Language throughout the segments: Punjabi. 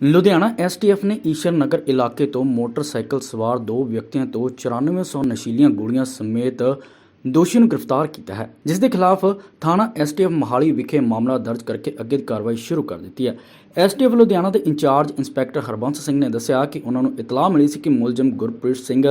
ਲੁਧਿਆਣਾ ਐਸਟੀਐਫ ਨੇ ਈਸ਼ਰ ਨਗਰ ਇਲਾਕੇ ਤੋਂ ਮੋਟਰਸਾਈਕਲ ਸਵਾਰ ਦੋ ਵਿਅਕਤੀਆਂ ਤੋਂ 9400 ਨਸ਼ੀਲੀਆਂ ਗੋਲੀਆਂ ਸਮੇਤ ਦੋਸ਼ੀ ਨੂੰ ਗ੍ਰਿਫਤਾਰ ਕੀਤਾ ਹੈ, ਜਿਸ ਦੇ ਖਿਲਾਫ ਥਾਣਾ ਐਸਟੀਐਫ ਮਹਾਲੀ ਵਿਖੇ ਮਾਮਲਾ ਦਰਜ ਕਰਕੇ ਅੱਗੇ ਦੀ ਕਾਰਵਾਈ ਸ਼ੁਰੂ ਕਰ ਦਿੱਤੀ ਹੈ। ਐਸਟੀਐਫ ਲੁਧਿਆਣਾ ਦੇ ਇੰਚਾਰਜ ਇੰਸਪੈਕਟਰ ਹਰਬੰਸ ਸਿੰਘ ਨੇ ਦੱਸਿਆ ਕਿ ਉਹਨਾਂ ਨੂੰ ਇਤਲਾਹ ਮਿਲੀ ਸੀ ਕਿ ਮੁਲਜ਼ਮ ਗੁਰਪ੍ਰੀਤ ਸਿੰਘ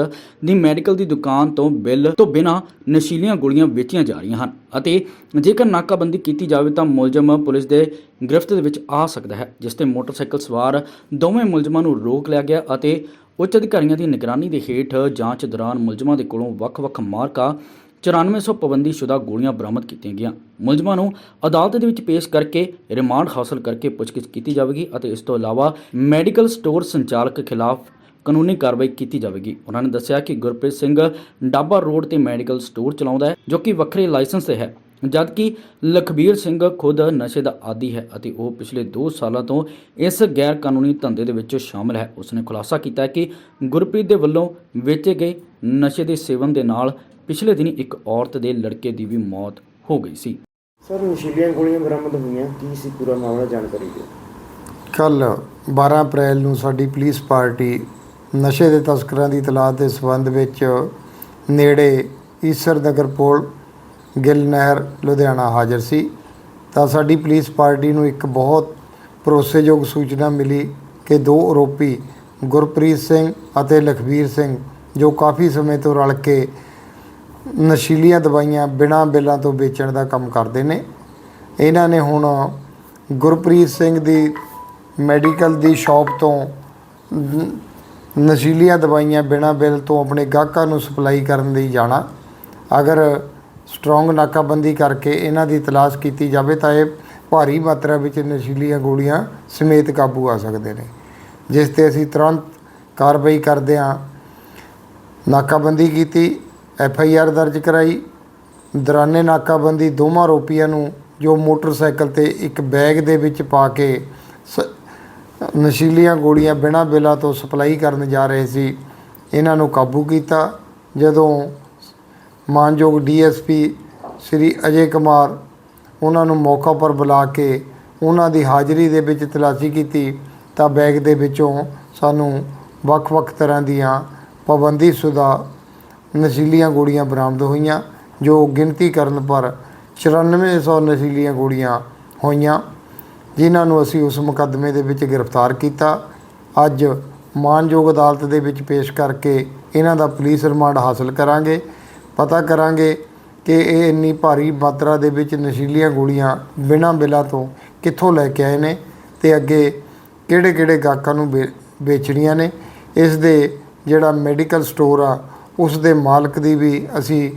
ਦੀ ਮੈਡੀਕਲ ਦੀ ਦੁਕਾਨ ਤੋਂ ਬਿੱਲ ਤੋਂ ਬਿਨਾਂ ਨਸ਼ੀਲੀਆਂ ਗੋਲੀਆਂ ਵੇਚੀਆਂ ਜਾ ਰਹੀਆਂ ਹਨ ਅਤੇ ਜੇਕਰ ਨਾਕਾਬੰਦੀ ਕੀਤੀ ਜਾਵੇ ਤਾਂ ਮੁਲਜ਼ਮ ਪੁਲਿਸ ਦੇ ਗ੍ਰਿਫਤ ਦੇ ਵਿੱਚ ਆ ਸਕਦਾ ਹੈ, ਜਿਸ ਤੇ ਮੋਟਰਸਾਈਕਲ ਸਵਾਰ ਦੋਵੇਂ ਮੁਲਜ਼ਮਾਂ ਨੂੰ ਰੋਕ ਲਿਆ ਗਿਆ ਅਤੇ ਉੱਚ ਅਧਿਕਾਰੀਆਂ ਦੀ ਨਿਗਰਾਨੀ ਦੇ ਹੇਠ ਜਾਂਚ ਦੌਰਾਨ ਮੁਲਜ਼ਮਾਂ ਦੇ ਕੋਲੋਂ ਵੱਖ-ਵੱਖ ਮਾਰਕਾ 9400 ਪਾਬੰਦੀਸ਼ੁਦਾ ਗੋਲੀਆਂ ਬਰਾਮਦ ਕੀਤੀਆਂ ਗਈਆਂ। ਮੁਲਜ਼ਮਾਂ ਨੂੰ ਅਦਾਲਤ ਦੇ ਵਿੱਚ ਪੇਸ਼ ਕਰਕੇ ਰਿਮਾਂਡ ਹਾਸਲ ਕਰਕੇ ਪੁੱਛਗਿੱਛ ਕੀਤੀ ਜਾਵੇਗੀ ਅਤੇ ਇਸ ਤੋਂ ਇਲਾਵਾ ਮੈਡੀਕਲ ਸਟੋਰ ਸੰਚਾਲਕ ਖਿਲਾਫ ਕਾਨੂੰਨੀ ਕਾਰਵਾਈ ਕੀਤੀ ਜਾਵੇਗੀ। ਉਹਨਾਂ ਨੇ ਦੱਸਿਆ ਕਿ ਗੁਰਪ੍ਰੀਤ ਸਿੰਘ ਡਾਬਾ ਰੋਡ ਤੇ ਮੈਡੀਕਲ ਸਟੋਰ ਚਲਾਉਂਦਾ ਹੈ, ਜੋ ਕਿ ਵੱਖਰੇ ਲਾਇਸੈਂਸ ਤੇ ਹੈ, ਜਦਕਿ ਲਖਬੀਰ ਸਿੰਘ ਖੁਦ ਨਸ਼ੇ ਦਾ ਆਦੀ ਹੈ ਅਤੇ ਉਹ ਪਿਛਲੇ 2 ਸਾਲਾਂ ਤੋਂ ਇਸ ਗੈਰ ਕਾਨੂੰਨੀ ਧੰਦੇ ਦੇ ਵਿੱਚ ਸ਼ਾਮਲ ਹੈ। ਉਸਨੇ ਖੁਲਾਸਾ ਕੀਤਾ ਕਿ ਗੁਰਪ੍ਰੀਤ ਦੇ ਵੱਲੋਂ ਵੇਚੇ ਗਏ ਨਸ਼ੇ ਦੇ ਸੇਵਨ ਦੇ ਨਾਲ ਪਿਛਲੇ ਦਿਨੀ ਇੱਕ ਔਰਤ ਦੇ ਲੜਕੇ ਦੀ ਵੀ ਮੌਤ ਹੋ ਗਈ ਸੀ। ਸਰ ਨਸ਼ੀਲੀਆਂ ਗੋਲੀਆਂ ਬਰਾਮਦ ਹੋਈਆਂ ਕੀ ਸੀ ਪੂਰਾ ਮਾਮਲਾ ਜਾਣਕਾਰੀ ਦਿਓ? ਕੱਲ 12 ਅਪ੍ਰੈਲ ਨੂੰ ਸਾਡੀ ਪੁਲਿਸ ਪਾਰਟੀ ਨਸ਼ੇ ਦੇ ਤਸਕਰਾਂ ਦੀ ਤਲਾਸ਼ ਦੇ ਸਬੰਧ ਵਿੱਚ ਨੇੜੇ ਈਸਰ ਨਗਰ ਪੁਲ ਗਿੱਲ ਨਹਿਰ ਲੁਧਿਆਣਾ ਹਾਜ਼ਰ ਸੀ। ਤਾਂ ਸਾਡੀ ਪੁਲਿਸ ਪਾਰਟੀ ਨੂੰ ਇੱਕ ਬਹੁਤ ਭਰੋਸੇਯੋਗ ਸੂਚਨਾ ਮਿਲੀ ਕਿ ਦੋ ਆਰੋਪੀ ਗੁਰਪ੍ਰੀਤ ਸਿੰਘ ਅਤੇ ਲਖਬੀਰ ਸਿੰਘ ਜੋ ਕਾਫੀ ਸਮੇਂ ਤੋਂ ਰਲ ਕੇ ਨਸ਼ੀਲੀਆਂ ਦਵਾਈਆਂ ਬਿਨਾਂ ਬਿੱਲਾਂ ਤੋਂ ਵੇਚਣ ਦਾ ਕੰਮ ਕਰਦੇ ਨੇ। ਇਹਨਾਂ ਨੇ ਹੁਣ ਗੁਰਪ੍ਰੀਤ ਸਿੰਘ ਦੀ ਮੈਡੀਕਲ ਦੀ ਸ਼ਾਪ ਤੋਂ ਨਸ਼ੀਲੀਆਂ ਦਵਾਈਆਂ ਬਿਨਾਂ ਬਿੱਲ ਤੋਂ ਆਪਣੇ ਗਾਹਕਾਂ ਨੂੰ ਸਪਲਾਈ ਕਰਨ ਲਈ ਜਾਣਾ। ਅਗਰ ਸਟਰੋਂਗ ਨਾਕਾਬੰਦੀ ਕਰਕੇ ਇਹਨਾਂ ਦੀ ਤਲਾਸ਼ ਕੀਤੀ ਜਾਵੇ ਤਾਂ ਇਹ ਭਾਰੀ ਮਾਤਰਾ ਵਿੱਚ ਨਸ਼ੀਲੀਆਂ ਗੋਲੀਆਂ ਸਮੇਤ ਕਾਬੂ ਆ ਸਕਦੇ ਨੇ। ਜਿਸ ਤੇ ਅਸੀਂ ਤੁਰੰਤ ਕਾਰਵਾਈ ਕਰਦੇ ਹਾਂ ਨਾਕਾਬੰਦੀ ਕੀਤੀ। ਐਫ ਆਈ ਆਰ ਦਰਜ ਕਰਾਈ। ਦੌਰਾਨੇ ਨਾਕਾਬੰਦੀ ਦੋਵਾਂ ਆਰੋਪੀਆਂ ਨੂੰ ਜੋ ਮੋਟਰਸਾਈਕਲ ਤੇ ਇੱਕ ਬੈਗ ਦੇ ਵਿੱਚ ਪਾ ਕੇ ਸ- ਨਸ਼ੀਲੀਆਂ ਗੋਲੀਆਂ ਬਿਨਾਂ ਬਿੱਲਾਂ ਤੋਂ ਸਪਲਾਈ ਕਰਨ ਜਾ ਰਹੇ ਸੀ, ਇਹਨਾਂ ਨੂੰ ਕਾਬੂ ਕੀਤਾ। ਜਦੋਂ ਮਾਨਯੋਗ ਡੀਐਸਪੀ ਸ੍ਰੀ ਅਜੇ ਕੁਮਾਰ ਉਹਨਾਂ ਨੂੰ ਮੌਕਾ ਪਰ ਬੁਲਾ ਕੇ ਉਹਨਾਂ ਦੀ ਹਾਜ਼ਰੀ ਦੇ ਵਿੱਚ ਤਲਾਸ਼ੀ ਕੀਤੀ, ਤਾਂ ਬੈਗ ਦੇ ਵਿੱਚੋਂ ਸਾਨੂੰ ਵੱਖ-ਵੱਖ ਤਰ੍ਹਾਂ ਦੀਆਂ ਪਾਬੰਦੀਸ਼ੁਦਾ ਨਸ਼ੀਲੀਆਂ ਗੋਲੀਆਂ ਬਰਾਮਦ ਹੋਈਆਂ, ਜੋ ਗਿਣਤੀ ਕਰਨ ਪਰ 9400 ਨਸ਼ੀਲੀਆਂ ਗੋਲੀਆਂ ਹੋਈਆਂ, ਜਿਨ੍ਹਾਂ ਨੂੰ ਅਸੀਂ ਉਸ ਮੁਕੱਦਮੇ ਦੇ ਵਿੱਚ ਗ੍ਰਿਫਤਾਰ ਕੀਤਾ। ਅੱਜ ਮਾਨਯੋਗ ਅਦਾਲਤ ਦੇ ਵਿੱਚ ਪੇਸ਼ ਕਰਕੇ ਇਹਨਾਂ ਦਾ ਪੁਲਿਸ ਰਿਮਾਂਡ ਹਾਸਲ ਕਰਾਂਗੇ। ਪਤਾ ਕਰਾਂਗੇ ਕਿ ਇਹ ਇੰਨੀ ਭਾਰੀ ਮਾਤਰਾ ਦੇ ਵਿੱਚ ਨਸ਼ੀਲੀਆਂ ਗੋਲੀਆਂ ਬਿਨਾਂ ਬਿੱਲਾਂ ਤੋਂ ਕਿੱਥੋਂ ਲੈ ਕੇ ਆਏ ਨੇ ਤੇ ਅੱਗੇ ਕਿਹੜੇ-ਕਿਹੜੇ ਗਾਹਕਾਂ ਨੂੰ ਵੇ- ਵੇਚਣੀਆਂ ਨੇ। ਇਸ ਦੇ ਜਿਹੜਾ ਮੈਡੀਕਲ ਸਟੋਰ ਆ ਉਸ ਦੇ ਮਾਲਕ ਦੀ ਵੀ ਅਸੀਂ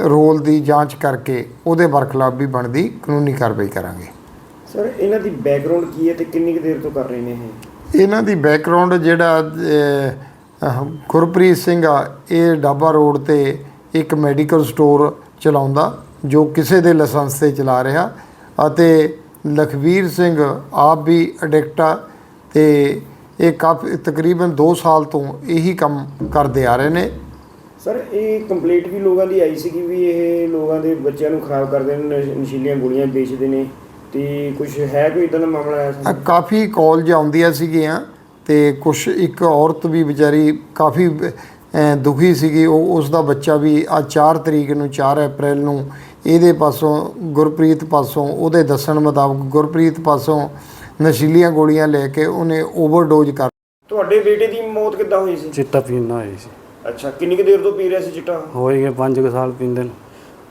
ਰੋਲ ਦੀ ਜਾਂਚ ਕਰਕੇ ਉਹਦੇ ਬਰਖਲਾਫ ਵੀ ਬਣਦੀ ਕਾਨੂੰਨੀ ਕਾਰਵਾਈ ਕਰਾਂਗੇ। ਸਰ ਇਹਨਾਂ ਦੀ ਬੈਕਗ੍ਰਾਉਂਡ ਕੀ ਹੈ ਤੇ ਕਿੰਨੀ ਕੁ ਦੇਰ ਤੋਂ ਕਰ ਰਹੇ ਨੇ ਇਹ? ਇਹਨਾਂ ਦੀ ਬੈਕਗ੍ਰਾਉਂਡ ਜਿਹੜਾ ਗੁਰਪ੍ਰੀਤ ਸਿੰਘ ਆ ਇਹ ਡਾਬਾ ਰੋਡ ਤੇ ਇੱਕ ਮੈਡੀਕਲ ਸਟੋਰ ਚਲਾਉਂਦਾ ਜੋ ਕਿਸੇ ਦੇ ਲਾਇਸੈਂਸ ਤੇ ਚਲਾ ਰਿਹਾ ਅਤੇ ਲਖਵੀਰ ਸਿੰਘ ਆਪ ਵੀ ਐਡਿਕਟ ਆ ਤੇ ਇਹ ਕਾਫੀ ਤਕਰੀਬਨ 2 ਸਾਲ ਤੋਂ ਇਹੀ ਕੰਮ ਕਰਦੇ ਆ ਰਹੇ ਨੇ। ਸਰ ਇਹ ਕੰਪਲੀਟ ਵੀ ਲੋਕਾਂ ਦੀ ਆਈ ਸੀ ਕਿ ਵੀ ਇਹ ਲੋਕਾਂ ਦੇ ਬੱਚਿਆਂ ਨੂੰ ਖਰਾਬ ਕਰਦੇ ਨੇ ਨਸ਼- ਨਸ਼ੀਲੀਆਂ ਗੋਲੀਆਂ ਵੇਚਦੇ ਨੇ ਤੇ ਕੁਝ ਹੈ ਕੋਈ ਇਦਾਂ ਦਾ ਮਾਮਲਾ ਆਇਆ ਅ, ਸੀ ਕਾਫੀ ਕਾਲਜ ਆਉਂਦੀਆਂ ਸੀਗੀਆਂ ਤੇ ਕੁਝ ਇੱਕ ਔਰਤ ਵੀ ਵਿਚਾਰੀ ਕਾਫੀ ਅ, ਦੁਖੀ ਸੀਗੀ। ਉਹ ਉਸ ਦਾ ਬੱਚਾ ਵੀ ਆ 4 ਤਰੀਕ ਨੂੰ 4 ਅਪ੍ਰੈਲ ਨੂੰ ਇਹਦੇ ਪਾਸੋਂ ਗੁਰਪ੍ਰੀਤ ਪਾਸੋਂ ਉਹਦੇ ਦੱਸਣ ਮੁਤਾਬਕ ਗੁਰਪ੍ਰੀਤ ਪਾਸੋਂ ਨਸ਼ੀਲੀਆਂ ਗੋਲੀਆਂ ਲੈ ਕੇ ਉਹਨੇ ਓਵਰਡੋਜ਼ ਕਰ ਤੁਹਾਡੇ ਬੇਟੇ ਦੀ ਮੌਤ ਕਿੱਦਾਂ ਹੋਈ ਸੀ? ਚਿੱਟਾ ਪੀਣਾ ਹੋਈ ਸੀ। ਅੱਛਾ ਕਿੰਨੀ ਕੁ ਦੇਰ ਤੋਂ ਪੀ ਰਿਹਾ ਸੀ ਚਿੱਟਾ? ਹੋਈ ਗਏ 5 ਸਾਲ ਪੀਂਦੇ ਨੂੰ।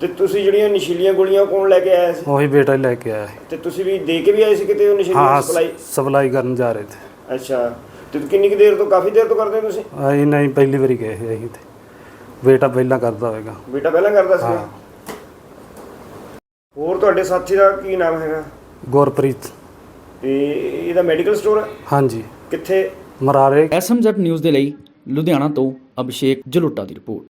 ਤੇ ਤੁਸੀਂ ਜਿਹੜੀਆਂ ਨਸ਼ੀਲੀਆਂ ਗੋਲੀਆਂ ਕੌਣ ਲੈ ਕੇ ਆਇਆ ਸੀ? ਉਹੀ ਬੇਟਾ ਹੀ ਲੈ ਕੇ ਆਇਆ ਸੀ। ਤੇ ਤੁਸੀਂ ਵੀ ਦੇ ਕੇ ਵੀ ਆਏ ਸੀ ਕਿਤੇ ਉਹ ਨਸ਼ੀਲੀਆਂ ਹਾਂ ਸਪਲਾਈ? ਸਪਲਾਈ ਕਰਨ ਜਾ ਰਹੇ ਤੇ ਅੱਛਾ ਤੇ ਕਿੰਨੀ ਕੁ ਦੇਰ ਤੋਂ ਕਾਫੀ ਦੇਰ ਤੋਂ ਕਰਦੇ ਹੋ ਤੁਸੀਂ? ਅਸੀਂ ਨਹੀਂ ਪਹਿਲੀ ਵਾਰੀ ਗਏ ਸੀ ਅਸੀਂ ਤੇ ਬੇਟਾ ਪਹਿਲਾਂ ਕਰਦਾ ਹੋਵੇਗਾ ਬੇਟਾ ਪਹਿਲਾਂ ਕਰਦਾ ਸੀ? ਹੋਰ ਤੁਹਾਡੇ ਸਾਥੀ ਦਾ ਕੀ ਨਾਮ ਹੈਗਾ? ਗੁਰਪ੍ਰੀਤ। ਤੇ ਇਹਦਾ ਮੈਡੀਕਲ ਸਟੋਰ ਹੈ ਹਾਂਜੀ। ਕਿੱਥੇ? ਮਰਾਰੇ। ਐਸਐਮਜ਼ੈਡ ਨਿਊਜ਼ ਦੇ ਲਈ ਲੁਧਿਆਣਾ ਤੋਂ ਅਭਿਸ਼ੇਕ ਜਲੋਟਾ ਦੀ ਰਿਪੋਰਟ।